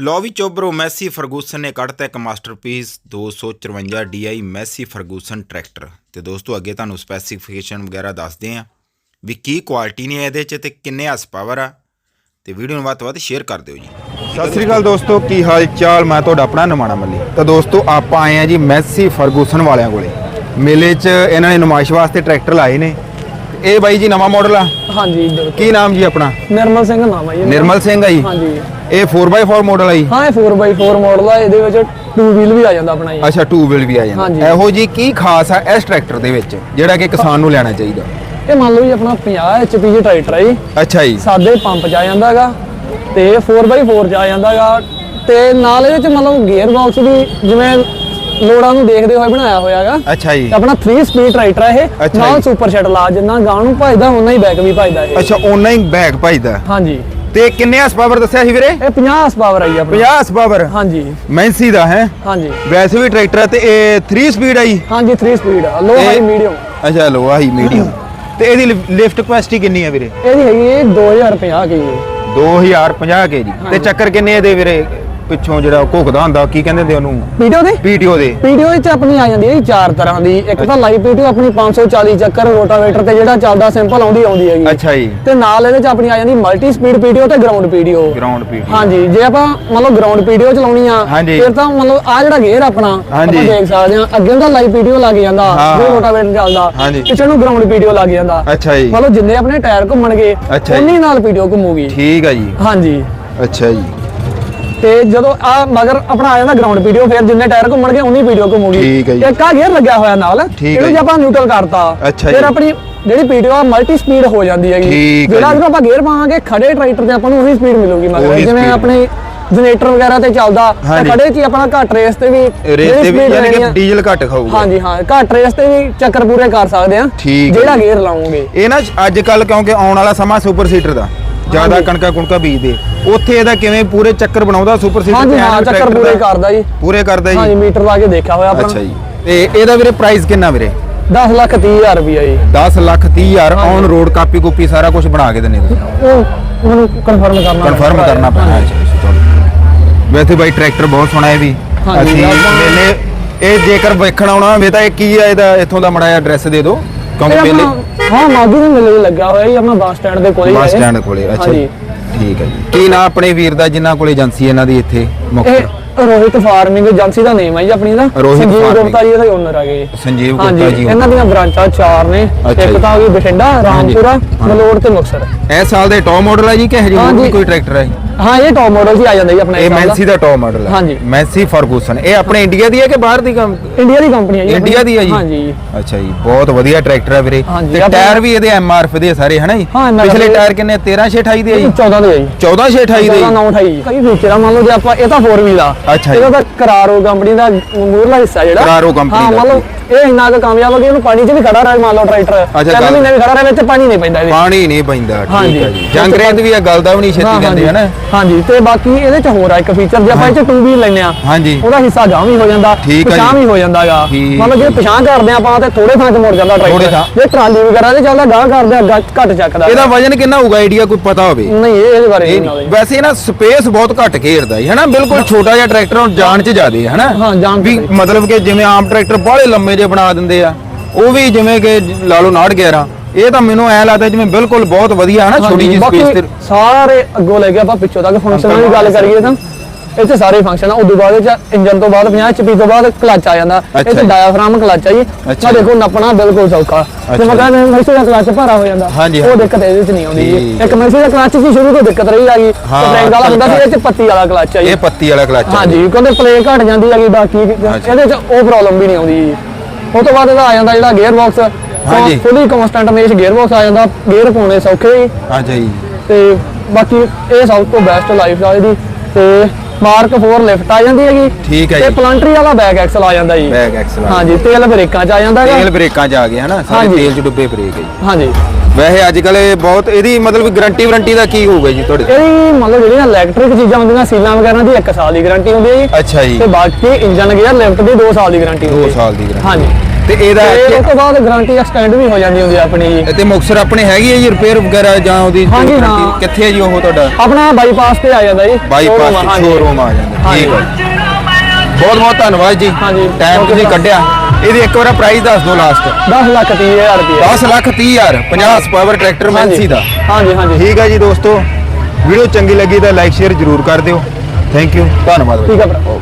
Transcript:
ਲੋ ਵੀ ਚੋਬਰੋ Messi Fergusson ਨੇ ਕੱਢਤਾ ਇੱਕ masterpiece 254 DI Massey Ferguson tractor. ਤੇ ਦੋਸਤੋ ਅੱਗੇ ਤੁਹਾਨੂੰ ਸਪੈਸੀਫਿਕੇਸ਼ਨ ਵਗੈਰਾ ਦੱਸਦੇ ਆ ਵੀ ਕੀ ਕੁਆਲਿਟੀ ਨੇ ਇਹਦੇ ਚ ਤੇ ਕਿੰਨੇ ਹਸ ਪਾਵਰ ਆ। ਤੇ ਵੀਡੀਓ ਨੂੰ ਵੱਧ ਤੋਂ ਵੱਧ ਸ਼ੇਅਰ ਕਰ ਦਿਓ ਜੀ। ਸਤਿ ਸ੍ਰੀ ਅਕਾਲ ਦੋਸਤੋ ਕੀ ਹਾਲ ਚਾਲ? ਮੈਂ ਤੁਹਾਡਾ ਆਪਣਾ ਨਮਾਣਾ ਮੱਲੀ। ਤਾਂ ਦੋਸਤੋ ਆਪਾਂ ਆਏ ਆ ਜੀ ਮੈਸੀ ਫਰਗੂਸਨ ਵਾਲਿਆਂ ਕੋਲੇ। ਮੇਲੇ 'ਚ ਇਹਨਾਂ ਨੇ ਨੁਮਾਇਸ਼ ਵਾਸਤੇ ਟਰੈਕਟਰ ਲਾਏ ਨੇ। ਇਹ ਬਾਈ ਜੀ ਨਵਾਂ ਮਾਡਲ ਆ? ਹਾਂਜੀ। ਕੀ ਨਾਮ ਜੀ ਆਪਣਾ? ਨਿਰਮਲ ਸਿੰਘ ਨਾਮ ਹੈ ਜੀ ਨਿਰਮਲ ਸਿੰਘ ਆ ਜੀ? ਹਾਂਜੀ। ਇਹ 4x4 ਮਾਡਲ ਆ ਜੀ? ਹਾਂ ਇਹ 4x4 ਮਾਡਲ ਆ ਇਹਦੇ ਵਿੱਚ 2 ਵੀਲ ਵੀ ਆ ਜਾਂਦਾ ਆਪਣਾ ਜੀ। ਅੱਛਾ 2 ਵੀਲ ਵੀ ਆ। ਜਾਂਦਾ। ਇਹੋ ਜੀ ਕੀ ਖਾਸ ਆ ਇਸ ਟਰੈਕਟਰ ਦੇ ਵਿੱਚ ਜਿਹੜਾ ਕਿ ਕਿਸਾਨ ਨੂੰ ਲੈਣਾ ਚਾਹੀਦਾ? ਇਹ ਮੰਨ ਲਓ ਜੀ ਆਪਣਾ 50 HP ਜੀ ਟਰੈਕਟਰ ਹੈ ਜੀ। ਅੱਛਾ ਜੀ। ਸਾਦੇ ਪੰਪ ਚ ਆ ਜਾਂਦਾ ਹੈਗਾ ਤੇ 4x4 ਚ ਆ ਜਾਂਦਾ ਹੈਗਾ ਤੇ ਨਾਲ ਇਹਦੇ ਚ ਮੰਨ ਲਓ ਗੇਅਰ ਬਾਕਸ ਵੀ ਜਿਵੇਂ ਲੋੜਾਂ ਨੂੰ ਦੇਖਦੇ ਹੋਏ ਬਣਾਇਆ ਹੋਇਆ ਹੈਗਾ ਅੱਛਾ ਜੀ। ਆਪਣਾ 3 ਸਪੀਡ ਟਰੈਕਟਰ ਹੈ ਇਹ। ਨਾਲ। ਸੁਪਰ ਸ਼ੈਟ ਲਾ ਜਿੰਨਾ ਗਾਂ ਨੂੰ ਭਜਦਾ ਉਨਾ ਹੀ ਬੈਕ ਵੀ ਭਜਦਾ ਇਹ। ਅੱਛਾ ਓਨਾ ਹੀ ਬੈਗ ਭਾਈਦਾ ਹਾਂਜੀ। ਤੇ ਕਿੰਨੇ ਹਸ ਪਾਵਰ ਦੱਸਿਆ ਸੀ ਵੀਰੇ? ਇਹ 50 ਹਸ ਪਾਵਰ ਹੈ ਜੀ ਆਪਣਾ। 50 ਹਸ ਪਾਵਰ? ਹਾਂਜੀ। ਮੈਂਸੀ ਦਾ ਹੈ? ਹਾਂਜੀ। ਵੈਸੇ ਵੀ ਟਰੈਕਟਰ ਆ ਤੇ ਇਹ 3 ਸਪੀਡ ਆ ਜੀ? ਹਾਂਜੀ 3 ਸਪੀਡ ਲੋ ਹਾਈ ਮੀਡੀਅਮ ਅੱਛਾ ਲੋ ਆਹੀ ਮੀਡੀਅਮ ਤੇ ਇਹਦੀ ਲਿਫਟ ਕਪੈਸਿਟੀ ਕਿੰਨੀ ਹੈ ਵੀਰੇ? ਇਹਦੀ ਹੈਗੀ ਹੈ 2050 ਕੀ ਜੀ। 2050 ਕੇ ਜੀ। ਤੇ ਚੱਕਰ ਕਿੰਨੇ ਇਹਦੇ ਵੀਰੇ? ਪਿੱਛੋਂ ਜਿਹੜਾ ਘੁਕਦਾ ਹੁੰਦਾ ਕੀ ਕਹਿੰਦੇ ਨੇ ਉਹਨੂੰ? ਵੀਡੀਓ ਦੇ? ਪੀਟੀਓ ਦੇ। ਪੀਡੀਓ ਵਿੱਚ ਆਪਣੀ ਆ ਜਾਂਦੀ ਹੈ ਜੀ ਚਾਰ ਤਰ੍ਹਾਂ ਦੀ। ਇੱਕ ਤਾਂ ਲਾਈਵ ਪੀਡੀਓ ਆਪਣੀ 540 ਚੱਕਰ ਰੋਟਾਵੇਟਰ ਤੇ ਜਿਹੜਾ ਚੱਲਦਾ ਸਿੰਪਲ ਆਉਂਦੀ ਆਉਂਦੀ ਹੈਗੀ। ਅੱਛਾ ਜੀ। ਤੇ ਨਾਲ ਇਹਦੇ ਚ ਆਪਣੀ ਆ ਜਾਂਦੀ ਮਲਟੀ ਸਪੀਡ ਪੀਡੀਓ ਤੇ ਗਰਾਊਂਡ ਪੀਡੀਓ ਗਰਾਊਂਡ ਪੀਟੀਓ। ਹਾਂਜੀ ਜੇ ਆਪਾਂ ਮਤਲਬ ਗਰਾਊਂਡ ਪੀਡੀਓ ਚਲਾਉਣੀ ਆ। ਫਿਰ ਤਾਂ ਮਤਲਬ ਆ ਜਿਹੜਾ ਗੇਅਰ ਆਪਣਾ ਆਪਾਂ। ਦੇਖ ਸਕਦੇ ਆ ਅੱਗੇ ਦਾ ਲਾਈਵ ਪੀਡੀਓ ਲੱਗ ਜਾਂਦਾ ਜੇ। ਰੋਟਾਵੇਟਰ ਚੱਲਦਾ। ਪਿੱਛੇ ਨੂੰ ਗਰਾਊਂਡ ਪੀਡੀਓ ਲੱਗ ਜਾਂਦਾ। ਅੱਛਾ ਜੀ। ਮਤਲਬ ਜਿੰਨੇ ਆਪਣੇ ਟਾਇਰ ਘੁੰਮਣਗੇ। ਉਨੀ ਨਾਲ ਪੀਡੀਓ ਘੁੰਮੂਗੀ। ਠੀਕ ਆ ਜੀ। ਹਾਂਜੀ। ਅੱਛਾ ਜੀ। ਤੇ ਜਦੋਂ ਆ ਮਗਰ ਆਪਣਾ ਆ ਜਾਂਦਾ ਗਰਾਊਂਡ ਵੀਡੀਓ ਫਿਰ ਜਿੰਨੇ ਟਾਇਰ ਘੁੰਮਣਗੇ ਉਨੀ ਵੀਡੀਓ ਘੁੰਮੂਗੀ ਠੀਕ ਹੈ ਜੀ। ਇੱਕ ਆ ਗੇਅਰ ਲੱਗਿਆ ਹੋਇਆ ਨਾਲ ਠੀਕ ਹੈ ਇਹਨੂੰ ਜੀ। ਜੇ ਆਪਾਂ ਨਿਊਟਰਲ ਕਰਤਾ ਅੱਛਾ ਫਿਰ ਜੀ। ਆਪਣੀ ਜਿਹੜੀ ਵੀਡੀਓ ਆ ਮਲਟੀ ਸਪੀਡ ਹੋ ਜਾਂਦੀ ਹੈਗੀ ਠੀਕ ਹੈ ਜਿਹੜਾ ਜੀ। ਜਦੋਂ ਆਪਾਂ ਗੇਅਰ ਪਾਵਾਂਗੇ ਖੜੇ ਟਰੈਕਟਰ ਤੇ ਆਪਾਂ ਨੂੰ ਉਹੀ ਸਪੀਡ ਮਿਲੂਗੀ ਮਗਰ ਉਹੀ ਜਿਵੇਂ speed। ਆਪਣੇ ਜਨਰੇਟਰ ਵਗੈਰਾ ਤੇ ਚੱਲਦਾ ਤਾਂ ਹਾਂਜੀ। ਖੜੇ 'ਚ ਹੀ ਆਪਣਾ ਘੱਟ ਰੇਸ ਤੇ ਵੀ ਰੇਸ ਤੇ ਵੀ ਯਾਨੀ ਕਿ ਡੀਜ਼ਲ ਘੱਟ ਖਾਊਗਾ ਹਾਂਜੀ ਹਾਂ ਘੱਟ ਰੇਸ ਤੇ ਵੀ ਚੱਕਰ ਪੂਰੇ ਕਰ ਸਕਦੇ ਆ ਠੀਕ ਹੈ ਜਿਹੜਾ ਜੀ। ਗੇਅਰ ਲਾਉਂਗੇ ਇਹ ਨਾ ਅੱਜ ਕੱਲ ਕਿਉਂਕਿ ਆਉਣ ਵਾਲਾ ਸਮਾਂ ਸੁਪਰ ਸੀਟਰ ਦਾ ਜ਼ਿਆਦਾ। ਕਣਕਾਂ ਕੁਣਕਾ ਬੀਜਦੇ। ਉੱਥੇ ਇਹਦਾ ਕਿਵੇਂ ਪੂਰੇ ਚੱਕਰ ਬਣਾਉਂਦਾ ਸੁਪਰ ਸੀਟਰ ਹਾਂਜੀ ਹਾਂ ਚੱਕਰ ਪੂਰੇ? ਕਰਦਾ ਜੀ। ਪੂਰੇ ਕਰਦਾ ਜੀ। ਹਾਂਜੀ ਮੀਟਰ ਲਾ ਕੇ ਦੇਖਿਆ ਹੋਇਆ ਅੱਛਾ ਆਪਣਾ ਜੀ। ਤੇ ਇਹਦਾ ਵੀਰੇ ਪ੍ਰਾਈਸ ਕਿੰਨਾ ਵੀਰੇ? 10 ਲੱਖ 30 ਹਜ਼ਾਰ ਰੁਪਈਆ ਜੀ। 10 ਲੱਖ 30 ਹਜ਼ਾਰ ਔਨ ਰੋਡ ਕਾਪੀ ਕੂਪੀ ਸਾਰਾ ਕੁਝ ਬਣਾ ਕੇ ਦਿੰਦੇ ਤੁਸੀਂ। ਉਹ ਮੈਨੂੰ ਕਨਫਰਮ ਕਰਨਾ ਕਨਫਰਮ। ਕਰਨਾ ਪੈਣਾ। ਵੈਸੇ ਬਾਈ ਟਰੈਕਟਰ ਬਹੁਤ ਸੋਹਣਾ ਹੈ ਵੀ। ਅਸੀਂ ਮੇਲੇ ਇਹ ਜੇਕਰ ਵੇਖਣ ਆਉਣਾ ਹੋਵੇ ਤਾਂ ਇਹ ਕੀ ਹੈ ਇਹਦਾ? ਇੱਥੋਂ ਦਾ ਮੜਾ ਐਡਰੈਸ ਦੇ ਦਿਓ। ਕਿਉਂਕਿ ਆਪਣਾ- ਹਾਂ ਮਾਗੀ ਦੇ ਮੇਲੇ ਲੱਗਾ ਹੋਇਆ ਜੀ ਆਪਣਾ ਬੱਸ ਸਟੈਂਡ ਦੇ ਕੋਲੇ ਹੀ ਬੱਸ ਹੈ। ਸਟੈਂਡ ਕੋਲੇ ਅੱਛਾ ਜੀ ਹਾਂਜੀ। ਠੀਕ ਹੈ ਜੀ ਕੀ ਨਾਂ ਆਪਣੇ ਵੀਰ ਦਾ ਜਿਨ੍ਹਾਂ ਕੋਲੇ ਏਜੰਸੀ ਇਹਨਾਂ ਦੀ ਇੱਥੇ ਮੁਕਤਸਰ ਇਹ ਰੋਹਿਤ ਫਾਰਮਿੰਗ ਏਜੰਸੀ ਦਾ ਨੇਮ ਹੈ ਜੀ ਆਪਣੀ ਦਾ ਰੋਹਿਤ farming। ਗੁਪਤਾ ਜੀ ਇਹਦੇ ਓਨਰ ਹੈਗੇ ਸੰਜੀਵ ਹਾਂਜੀ ਗੁਪਤਾ ਜੀ ਇਹਨਾਂ ਦੀਆਂ ਬ੍ਰਾਂਚਾਂ ਚਾਰ ਨੇ ਅੱਛਾ ਇੱਕ ਜੀ। ਤਾਂ ਹੋ ਗਈ ਬਠਿੰਡਾ ਰਾਮਪੁਰਾ। ਮਲੋੜ ਤੇ ਮੁਕਤਸਰ ਇਹ ਸਾਲ ਦੇ ਟੌਪ ਮਾਡਲ ਹੈ ਜੀ ਕਿ ਹਜੇ ਹੋਰ ਹਾਂਜੀ। ਵੀ ਕੋਈ ਟਰੈਕਟਰ ਹੈ ਹਾਂ ਇਹ ਟੌਪ ਮਾਡਲ ਜੀ ਆ ਜਾਂਦਾ ਜੀ ਆਪਣਾ ਇਹ ਦਾ। ਮੈਂਸੀ ਦਾ ਟੌਪ ਮਾਡਲ ਹੈ ਹਾਂਜੀ। ਮੈਂਸੀ ਫਰਗੂਸਨ ਇਹ ਆਪਣੇ ਇੰਡੀਆ ਦੀ ਹੈ ਕਿ ਬਾਹਰ ਦੀ ਇੰਡੀਆ ਦੀ ਕੰਪਨੀ ਹੈ ਜੀ ਇੰਡੀਆ। ਦੀ ਹੈ ਜੀ? ਹਾਂਜੀ। ਅੱਛਾ ਜੀ ਬਹੁਤ ਵਧੀਆ ਟਰੈਕਟਰ ਹੈ ਵੀਰੇ। ਤੇ ਟਾਇਰ ਵੀ ਇਹਦੇ ਐਮਆਰਐਫ ਦੇ ਸਾਰੇ ਹਨਾ ਜੀ? ਹਾਂ, MRF ਪਿਛਲੇ ਦੇ- ਟਾਇਰ ਕਿੰਨੇ? 13 6 28 ਦੇ ਜੀ? 14 ਦੇ ਹੈ ਜੀ। 14 6 28 ਦੇ 14 ਜੀ? 9 28 ਕਈ ਫੀਚਰ ਆ ਮੰਨ ਲਓ ਜੇ ਆਪਾਂ ਇਹ ਤਾਂ 4 ਵੀਲ ਆ। ਅੱਛਾ ਜੀ। ਇਹਦਾ ਤਾਂ ਕਰਾਰੋ ਕੰਪਨੀ ਦਾ ਮੂਰਲਾ ਹਿੱਸਾ ਜਿਹੜਾ। ਕਰਾਰੋ ਹਾਂ ਦਾ। ਮੰਨ ਲਓ ਇਹ ਇੰਨਾ ਕੁ ਕਾਮਯਾਬ ਹੈ ਕਿ ਇਹਨੂੰ ਪਾਣੀ 'ਚ ਵੀ ਖੜਾ ਰਹੇ ਮੰਨ ਲਓ ਟਰੈਕਟਰ ਗੱਲ- ਮਹੀਨੇ ਵੀ ਖੜਾ ਰਹੇ ਵਿੱਚ ਪਾਣੀ ਨਹੀਂ ਪੈਂਦਾ ਇਹਦੇ ਪਾਣੀ ਨਹੀਂ ਪੈਂਦਾ ਠੀਕ। ਹੈ ਜੀ। ਜੰਗ ਰੇਤ ਵੀ ਇਹ ਗਲਦਾ ਵੀ ਨਹੀਂ ਹਾਂ, ਛੇਤੀ ਹਾਂਜੀ। ਹਨਾ? ਹਾਂਜੀ ਤੇ ਬਾਕੀ ਇਹਦੇ ਚ ਹੋਰ ਆ ਇੱਕ ਫੀਚਰ ਜੇ ਆਪਾਂ ਇਹ ਚ 2 ਵੀਲ ਲੈਨੇ ਆ। ਹਾਂਜੀ। ਉਹਦਾ ਹਿੱਸਾ ਗਾਂ ਵੀ ਹੋ ਜਾਂਦਾ ਠੀਕ ਆ ਪਿਛਾਂ ਜੀ। ਵੀ ਹੋ ਜਾਂਦਾਗਾ ਮਤਲਬ ਜੇ ਪਿਛਾਂ ਕਰਦੇ ਆਪਾਂ ਤੇ ਥੋੜੇ ਥਾਂ 'ਚ ਮੁੜ ਜਾਂਦਾ ਟਰੈਕਟਰ। ਜੇ ਟਰਾਲੀ ਵਗੈਰਾ ਤੇ ਚੱਲਦਾ ਗਾਂ ਕਰਦੇ ਆ ਗਾ- ਘੱਟ ਚੱਕਦਾ। ਇਹਦਾ ਵਜਨ ਕਿੰਨਾ ਹੋਊਗਾ ਆਈਡੀਆ ਕੋਈ ਪਤਾ ਹੋਵੇ? ਨਹੀਂ ਇਹ ਇਹਦੇ ਬਾਰੇ ਨਹੀਂ। ਵੈਸੇ ਨਾ ਸਪੇਸ ਬਹੁਤ ਘੱਟ ਘੇਰਦਾ ਹੈ ਹਨਾ? ਬਿਲਕੁਲ ਛੋਟਾ ਜਿਹਾ ਟਰੈਕਟਰ ਹੁਣ ਜਾਣ ਚ ਜ਼ਿਆਦੇ ਹੈ ਹਨਾ? ਹਾਂ, ਜਾਣ 'ਚ। ਵੀ। ਮਤਲਬ ਕਿ ਜਿਵੇਂ ਆਮ ਟਰੈਕਟਰ ਬਾਹਲੇ ਲੰਮੇ ਜਿਹੇ ਬਣਾ ਦਿੰਦੇ ਆ ਉਹ ਵੀ ਜਿਵੇਂ ਕਿ ਲਾ ਲਓ 911 ਇਹ ਤਾਂ ਮੈਨੂੰ ਐ ਲੱਗਦਾ ਜਿਵੇਂ ਬਿਲਕੁਲ ਬਹੁਤ ਵਧੀਆ ਹਨਾ ਛੋਟੀ ਜਿਹੀ ਸਪੇਸ ਤੇ। ਸਾਰੇ ਅੱਗੋਂ ਲੈ ਕੇ ਆਪਾਂ ਪਿੱਛੋਂ ਤੱਕ ਫੰਕਸ਼ਨਾਂ ਦੀ ਗੱਲ ਕਰੀਏ ਤਾਂ 'ਚ ਸਾਰੇ ਫੰਕਸ਼ਨ ਆ ਉਦੋਂ ਬਾਅਦ ਚ ਇੰਜਨ ਤੋਂ ਬਾਅਦ 50 HP ਤੋਂ ਬਾਅਦ ਕਲਚ ਆ ਜਾਂਦਾ। ਜੀ। ਡਾਇਆਫਰਾਮ ਕਲਚ ਆ ਜੀ। ਆ ਜੀ। ਦੇਖੋ ਨੱਪਣਾ ਬਿਲਕੁਲ ਸੌਖਾ। ਜੇ ਮੈਂ ਜੀ। ਕਹਿੰਦਾ ਮੈਸੀ ਦਾ ਕਲਚ ਭਾਰਾ ਹੋ ਜਾਂਦਾ। ਉਹ। ਦਿੱਕਤ ਇਹਦੇ 'ਚ ਨਹੀਂ ਆਉਂਦੀ ਜੀ। ਇੱਕ ਮੈਸੀ ਦਾ ਕਲਚ ਸੀ ਸ਼ੁਰੂ ਤੋਂ ਦਿੱਕਤ ਰਹੀ ਆ ਗਈ ਹਾਂ, ਸਪ੍ਰਿੰਗ ਵਾਲਾ ਹੁੰਦਾ ਸੀ ਇਹ 'ਚ ਪੱਤੀ ਵਾਲਾ ਕਲਚ ਆ ਜੀ। ਇਹ ਪੱਤੀ ਵਾਲਾ ਕਲਚ ਹਾਂਜੀ ਕਹਿੰਦੇ ਪਲੇ ਘਟ ਜਾਂਦੀ ਹੈਗੀ ਬਾਕੀ ਇਹਦੇ 'ਚ ਉਹ ਪ੍ਰੋਬਲਮ ਵੀ ਨਹੀਂ ਆਉਂਦੀ ਜੀ। ਉਹ ਤੋਂ ਬਾਅਦ ਇਹਦਾ ਆ ਜਾਂਦਾ ਜਿਹੜਾ ਗੇਅਰ ਬਾਕਸ ਹਾਂਜੀ। Fully constant mesh gear box ਆ ਜਾਂਦਾ ਗੇਅਰ ਪਾਉਣੇ ਸੌਖੇ ਜੀ। ਅੱਛਾ ਜੀ ਤੇ ਬਾਕੀ ਇਹ ਸਭ ਤੋਂ ਬੈਸਟ ਲਾਈਫ ਦਾ ਇਹਦੀ। ਤੇ ਮਾਰਕ 4 ਲਿਫਟ ਆ ਜਾਂਦੀ ਹੈਗੀ। ਠੀਕ ਹੈ ਤੇ ਜੀ। ਪਲੰਟਰੀ ਵਾਲਾ ਬੈਕ ਐਕਸਲ ਆ ਜਾਂਦਾ ਜੀ। ਬੈਕ ਐਕਸਲ ਹਾਂਜੀ ਤੇਲ ਬ੍ਰੇਕਾਂ ਚ ਆ ਜਾਂਦਾ ਤੇਲ ਹੈਗਾ ਬ੍ਰੇਕਾਂ ਚ ਆ ਗਏ ਹਨਾ ਸਾਰੇ। ਤੇਲ ਚ ਡੁੱਬੇ ਬ੍ਰੇਕ ਹੈ ਜੀ। ਹਾਂਜੀ। ਵੈਸੇ ਅੱਜ ਕੱਲ ਇਹ ਬਹੁਤ ਇਹਦੀ ਮਤਲਬ ਗਾਰੰਟੀ ਵਾਰੰਟੀ ਦਾ ਕੀ ਹੋਊਗਾ ਜੀ ਤੁਹਾਡੇ ਇਹਦੀ ਮਤਲਬ ਜਿਹੜੀਆਂ ਇਲੈਕਟ੍ਰਿਕ ਚੀਜ਼ਾਂ ਹੁੰਦੀਆਂ ਸੀਲਾਂ ਵਗੈਰਾ ਦੀ 1 ਸਾਲ ਦੀ ਗਾਰੰਟੀ ਹੁੰਦੀ ਹੈ ਜੀ। ਅੱਛਾ ਜੀ। ਤੇ ਬਾਕੀ ਇੰਜਨ ਗੇਅਰ ਲਿਫਟ ਦੀ 2 ਸਾਲ ਦੀ ਗਾਰੰਟੀ ਹੁੰਦੀ 2 ਹੈ ਸਾਲ ਦੀ ਗਾਰੰਟੀ ਹਾਂਜੀ। ਤੇ ਇਹਦਾ ਤੇ ਉਸ ਤੋਂ ਬਾਅਦ ਗਾਰੰਟੀ ਐਕਸਟੈਂਡ ਵੀ ਹੋ ਜਾਂਦੀ ਹੁੰਦੀ ਆ ਆਪਣੀ ਜੀ। ਤੇ ਮੁਕਸਰ ਆਪਣੇ ਹੈਗੀ ਹੈ ਜੀ ਰਿਪੇਅਰ ਵਗੈਰਾ ਜਾਂ ਉਹਦੀ ਹਾਂਜੀ, guarantee? ਹਾਂ। ਕਿੱਥੇ ਹੈ ਜੀ ਉਹ ਤੁਹਾਡਾ? ਆਪਣਾ ਬਾਈਪਾਸ ਤੇ ਆ ਜਾਂਦਾ ਜੀ। ਬਾਈਪਾਸ showroom ਆ, ਤੇ ਹਾਂਜੀ। ਸ਼ੋਰੂਮ ਆ ਜਾਂਦਾ। ਠੀਕ ਹੈ ਬਹੁਤ ਬਹੁਤ ਧੰਨਵਾਦ ਜੀ। ਹਾਂਜੀ। ਟਾਈਮ ਤੁਸੀਂ। ਕੱਢਿਆ। ਇਹਦੀ ਇੱਕ ਵਾਰ ਪ੍ਰਾਈਸ ਦੱਸ ਦਿਓ ਲਾਸਟ 10 ਲੱਖ 30 ਹਜ਼ਾਰ ਰੁਪਏ 10 ਲੱਖ 30 ਹਜ਼ਾਰ 50 ਪਾਵਰ ਟਰੈਕਟਰ ਮੈਂਸੀ ਦਾ। ਹਾਂਜੀ ਹਾਂਜੀ। ਠੀਕ ਹੈ ਜੀ ਦੋਸਤੋ। ਵੀਡੀਓ ਚੰਗੀ ਲੱਗੀ ਤਾਂ ਲਾਈਕ ਸ਼ੇਅਰ ਜ਼ਰੂਰ ਕਰ ਦਿਓ। ਥੈਂਕ ਯੂ ਧੰਨਵਾਦ। ਬਾਈ। ਠੀਕ ਆ ਭਰਾ।